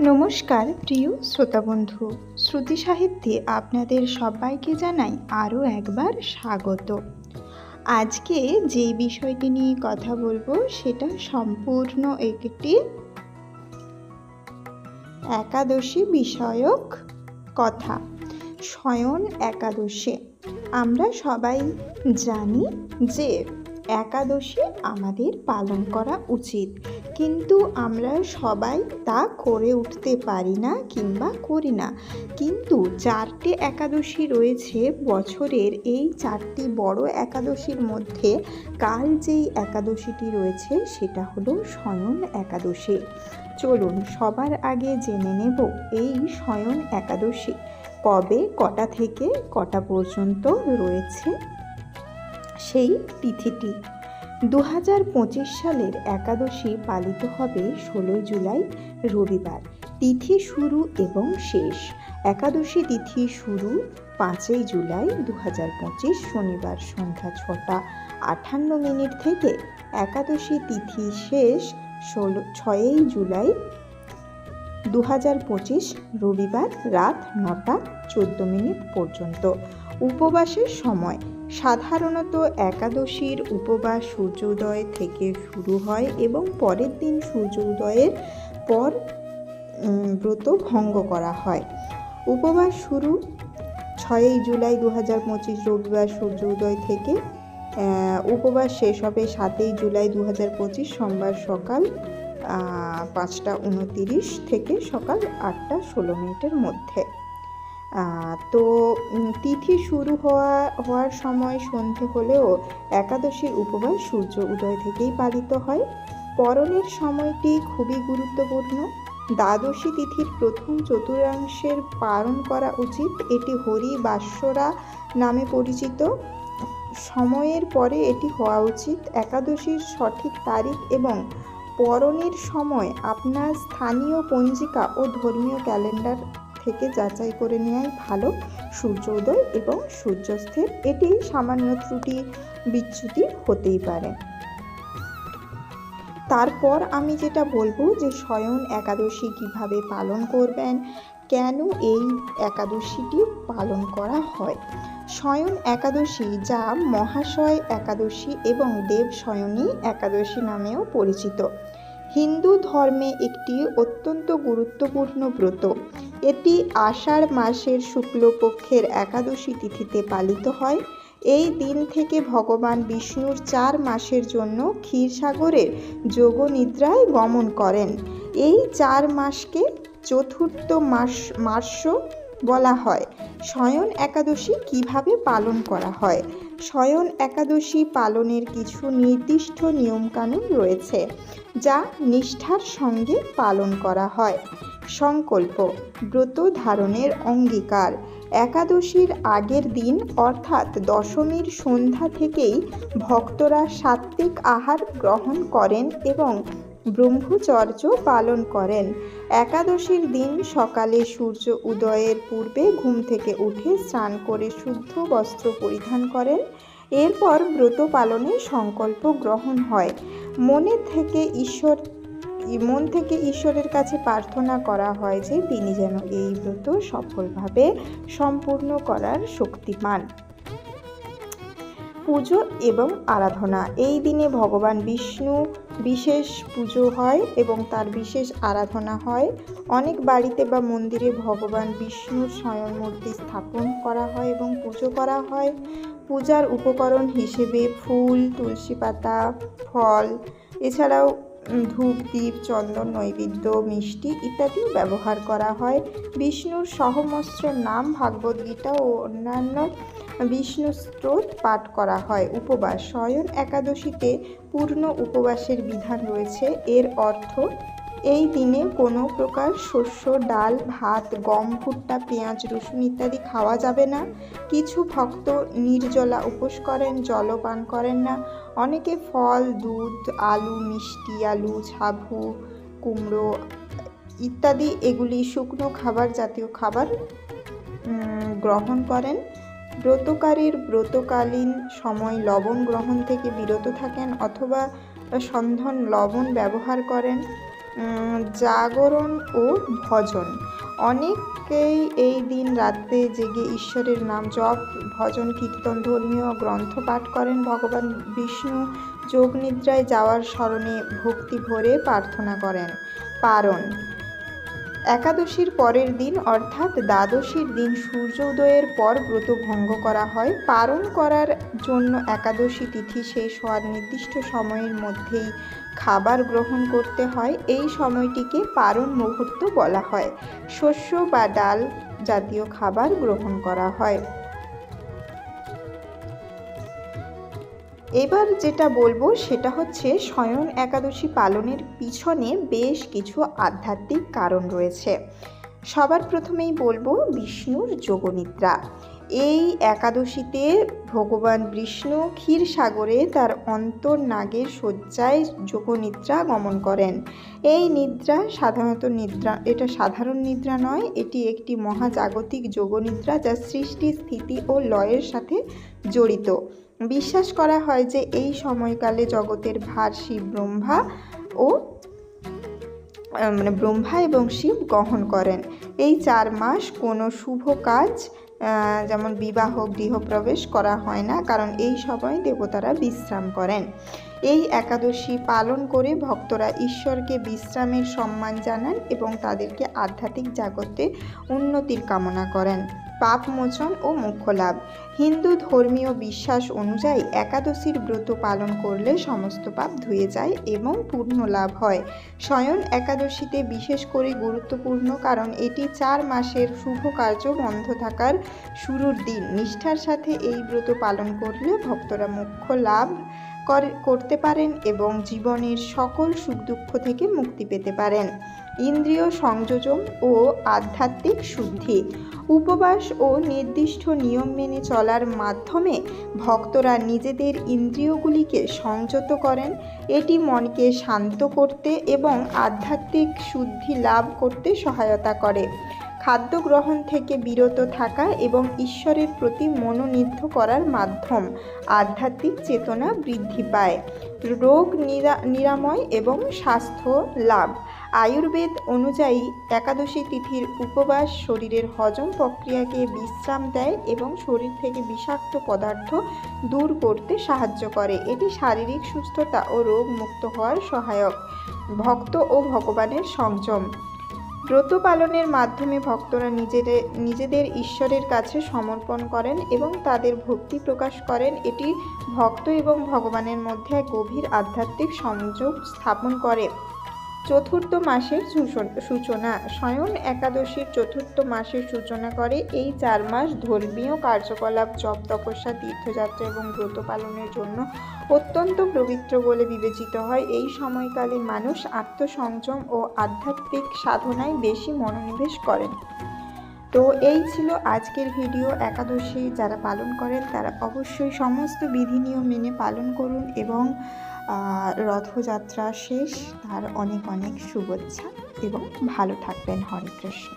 নমস্কার, প্রিয় শ্রোতা বন্ধু। শ্রুতি সাহিত্যে আপনাদের সবাইকে জানাই আরও একবার স্বাগত। আজকে যে বিষয়টি নিয়ে কথা বলব, সেটা সম্পূর্ণ একটি একাদশী বিষয়ক কথা। স্বয়ন একাদশী। আমরা সবাই জানি যে একাদশী আমাদের পালন করা উচিত। কিন্তু আমরা সবাই তা করে উঠতে পারি না কিংবা করি না। কিন্তু চারটে একাদশী রয়েছে বছরের। এই চারটি বড় একাদশীর মধ্যে কাল যেই একাদশীটি রয়েছে সেটা হলো স্বয়ন একাদশী। চলুন সবার আগে জেনে নেব এই স্বয়ন একাদশী কবে, কটা থেকে, কটা পর্যন্ত রয়েছে? সেই তিথিটি। দু হাজার পঁচিশ সালের একাদশী পালিত হবে ষোলোই জুলাই, রবিবার। তিথি শুরু এবং শেষ। একাদশী তিথি শুরু পাঁচই জুলাই দু হাজার পঁচিশ, শনিবার সন্ধ্যা ছটা আটান্ন মিনিট থেকে। একাদশী তিথি শেষ ষোলো, ছয়ই জুলাই দু হাজার পঁচিশ, রবিবার রাত নটা চোদ্দ মিনিট পর্যন্ত। উপবাসের সময় সাধারণত একাদশীর উপবাস সূর্যোদয় থেকে শুরু হয় এবং পরের দিন সূর্য উদয়ের পর ব্রত ভঙ্গ করা হয়। উপবাস শুরু ছয়ই জুলাই দু হাজার পঁচিশ রবিবার সূর্য উদয় থেকে উপবাস শেষ হবে সাতই জুলাই দু হাজার পঁচিশ সোমবার সকাল পাঁচটা উনতিরিশ থেকে সকাল আটটা ষোলো মিনিটের মধ্যে। তো তিথি শুরু হওয়া, হওয়ার সময় সন্ধে হলেও একাদশীর উপবাস সূর্য উদয় থেকেই পালিত হয়। পরনের সময়টি খুবই গুরুত্বপূর্ণ। দ্বাদশী তিথির প্রথম চতুর্থাংশের পালন করা উচিত। এটি হরি বাস্যরা নামে পরিচিত। সময়ের পরে এটি হওয়া উচিত। একাদশীর সঠিক তারিখ এবং পরনের সময় আপনার স্থানীয় পঞ্জিকা ও ধর্মীয় ক্যালেন্ডার থেকে যাচাই করে নেওয়াই ভালো। সূর্য উদয় এবং সূর্যাস্তের এটি সামান্য ত্রুটি বিচ্যুতি হতেই পারে। তারপর আমি যেটা বলব যে স্বয়ং একাদশী কীভাবে পালন করবেন, কেন এই একাদশীটি পালন করা হয়? স্বয়ং একাদশী যা মহাশয় একাদশী এবং দেব স্বয়নী একাদশী নামেও পরিচিত। হিন্দু ধর্মে একটি অত্যন্ত গুরুত্বপূর্ণ ব্রত। এটি আষাঢ় মাসের শুক্লপক্ষের একাদশী তিথিতে পালিত হয়। এই দিন থেকে ভগবান বিষ্ণুর চার মাসের জন্য ক্ষীরসাগরের যোগনিদ্রায় গমন করেন। এই চার মাসকে চতুর্থ মাস মার্শ বলা হয়। শয়ন একাদশী কীভাবে পালন করা হয়? শয়ন একাদশী পালনের কিছু নির্দিষ্ট নিয়মকানুন রয়েছে, যা নিষ্ঠার সঙ্গে পালন করা হয়। সংকল্প, ব্রত ধারণের অঙ্গীকার, একাদশীর আগের দিন অর্থাৎ দশমীর সন্ধ্যা থেকেই ভক্তরা সাত্ত্বিক আহার গ্রহণ করেন এবং ব্রহ্মচর্য পালন করেন। একাদশীর দিন সকালে সূর্য উদয়ের পূর্বে ঘুম থেকে উঠে স্নান করে শুদ্ধ বস্ত্র পরিধান করেন। এরপর ব্রত পালনে সংকল্প গ্রহণ হয়। মনে থেকে ঈশ্বর, মন থেকে ঈশ্বরের কাছে প্রার্থনা করা হয় যে তিনি যেন এই ব্রত সফলভাবে সম্পূর্ণ করার শক্তি পান পুজো এবং আরাধনা। এই দিনে ভগবান বিষ্ণু বিশেষ পুজো হয় এবং তার বিশেষ আরাধনা হয়। অনেক বাড়িতে বা মন্দিরে ভগবান বিষ্ণুর স্বয়ং মূর্তি স্থাপন করা হয় এবং পুজো করা হয়। পূজার উপকরণ হিসেবে ফুল, তুলসী পাতা, ফল, এছাড়াও ধূপ দ্বীপ চন্দন, নৈবেদ্য, মিষ্টি ইত্যাদিও ব্যবহার করা হয়। বিষ্ণুর সহমস্ত্র নাম ভাগবত গীতা ও অন্যান্য বিষ্ণু স্ত্রোত পাঠ করা হয়। উপবাস, শয়ন একাদশীতে পূর্ণ উপবাসের বিধান রয়েছে। এর অর্থ, এই দিনে কোনো প্রকার শস্য, ডাল, ভাত, গম, ভুট্টা, পেঁয়াজ, রসুন ইত্যাদি খাওয়া যাবে না। কিছু ভক্ত নির্জলা উপোস করেন জলও পান করেন না। অনেকে ফল, দুধ, আলু, মিষ্টি, আলু ছাভু কুমড়ো ইত্যাদি এগুলি শুকনো খাবার জাতীয় খাবার গ্রহণ করেন। ব্রতকারীর ব্রতকালীন সময় লবণ গ্রহণ থেকে বিরত থাকেন অথবা সন্ধন লবণ ব্যবহার করেন জাগরণ ও ভজন। অনেকেই এই দিন রাত্রে জেগে ঈশ্বরের নাম জপ, ভজন, কীর্তন, ধর্মীয় গ্রন্থ পাঠ করেন। ভগবান বিষ্ণু যোগ নিদ্রায় যাওয়ার স্মরণে ভক্তি ভরে প্রার্থনা করেন। পারণ একাদশীর পরের দিন, অর্থাৎ দ্বাদশীর দিন সূর্য উদয়ের পর ব্রত ভঙ্গ করা হয়। পালন করার জন্য একাদশী তিথি শেষ হওয়ার নির্দিষ্ট সময়ের মধ্যেই খাবার গ্রহণ করতে হয়। এই সময়টিকে পারণ মুহূর্ত বলা হয়। শস্য বা ডাল জাতীয় খাবার গ্রহণ করা হয়। এবার যেটা বলব সেটা হচ্ছে শয়ন একাদশী পালনের পিছনে বেশ কিছু আধ্যাত্মিক কারণ রয়েছে। সবার প্রথমেই বলব বিষ্ণুর যোগনিদ্রা। এই একাদশীতে ভগবান বিষ্ণু ক্ষীরসাগরে তার অন্তর্নাগের শয্যায় যোগনিদ্রা গমন করেন। এই নিদ্রা সাধারণত নিদ্রা, এটা সাধারণ নিদ্রা নয়, এটি একটি মহাজাগতিক যোগনিদ্রা যা সৃষ্টি স্থিতি ও লয়ের সাথে জড়িত। বিশ্বাস করা হয় যে এই সময়কালে জগতের ভার শিব ব্রহ্মা ও মানে ব্রহ্মা এবং শিব গ্রহণ করেন। এই চার মাস কোনো শুভ কাজ যেমন বিবাহ, গৃহপ্রবেশ করা হয় না, কারণ এই সময় দেবতারা বিশ্রাম করেন। এই একাদশী পালন করে ভক্তরা ঈশ্বরকে বিশ্রামের সম্মান জানান এবং তাদেরকে আধ্যাত্মিক জাগতে উন্নতির কামনা করেন। পাপ মোচন ও মোক্ষ লাভ হিন্দু ধর্মীয় বিশ্বাস অনুযায়ী একাদশীর ব্রত পালন করলে সমস্ত পাপ ধুয়ে যায় এবং পূর্ণ লাভ হয়। শয়ন একাদশীতে বিশেষ করে গুরুত্বপূর্ণ কারণ এটি চার মাসের শুভ কার্য বন্ধ থাকার শুরুর দিন। নিষ্ঠার সাথে এই ব্রত পালন করলে ভক্তরা মোক্ষ লাভ করতে পারেন এবং জীবনের সকল সুখ দুঃখ থেকে মুক্তি পেতে পারেন। ইন্দ্রিয় সংযোজন ও আধ্যাত্মিক শুদ্ধি। উপবাস ও নির্দিষ্ট নিয়ম মেনে চলার মাধ্যমে ভক্তরা নিজেদের ইন্দ্রিয়গুলিকে সংযত করেন। এটি মনকে শান্ত করতে এবং আধ্যাত্মিক শুদ্ধি লাভ করতে সহায়তা করে। খাদ্য গ্রহণ থেকে বিরত থাকা এবং ঈশ্বরের প্রতি মনোনিধ্য করার মাধ্যম। আধ্যাত্মিক চেতনা বৃদ্ধি পায়। রোগ নিরা, নিরাময় এবং স্বাস্থ্য লাভ। আয়ুর্বেদ অনুযায়ী একাদশী তিথির উপবাস শরীরের হজম প্রক্রিয়াকে বিশ্রাম দেয় এবং শরীর থেকে বিষাক্ত পদার্থ দূর করতে সাহায্য করে। এটি শারীরিক সুস্থতা ও রোগ মুক্ত হওয়ার সহায়ক। ভক্ত ও ভগবানের সংযম। ব্রত পালনের মাধ্যমে ভক্তরা নিজেদের নিজেদের ঈশ্বরের কাছে সমর্পণ করেন এবং তাদের ভক্তি প্রকাশ করেন। এটি ভক্ত এবং ভগবানের মধ্যে গভীর আধ্যাত্মিক সংযোগ স্থাপন করে। চতুর্থ মাসের সূচনা স্বয়ং একাদশীর চতুর্থ মাসের সূচনা করে এই চার মাস ধর্মীয় কার্যকলাপ, জপ, তপস্যা, তীর্থযাত্রা এবং ব্রত পালনের জন্য অত্যন্ত পবিত্র বলে বিবেচিত হয়। এই সময়কালে মানুষ আত্মসংযম ও আধ্যাত্মিক সাধনায় বেশি মনোনিবেশ করেন। তো এই ছিল আজকের ভিডিও। একাদশী যারা পালন করেন, তারা অবশ্যই সমস্ত বিধি নিয়ম মেনে পালন করুন এবং রথযাত্রা শেষ তার অনেক অনেক শুভেচ্ছা এবং ভালো থাকবেন হরে কৃষ্ণ।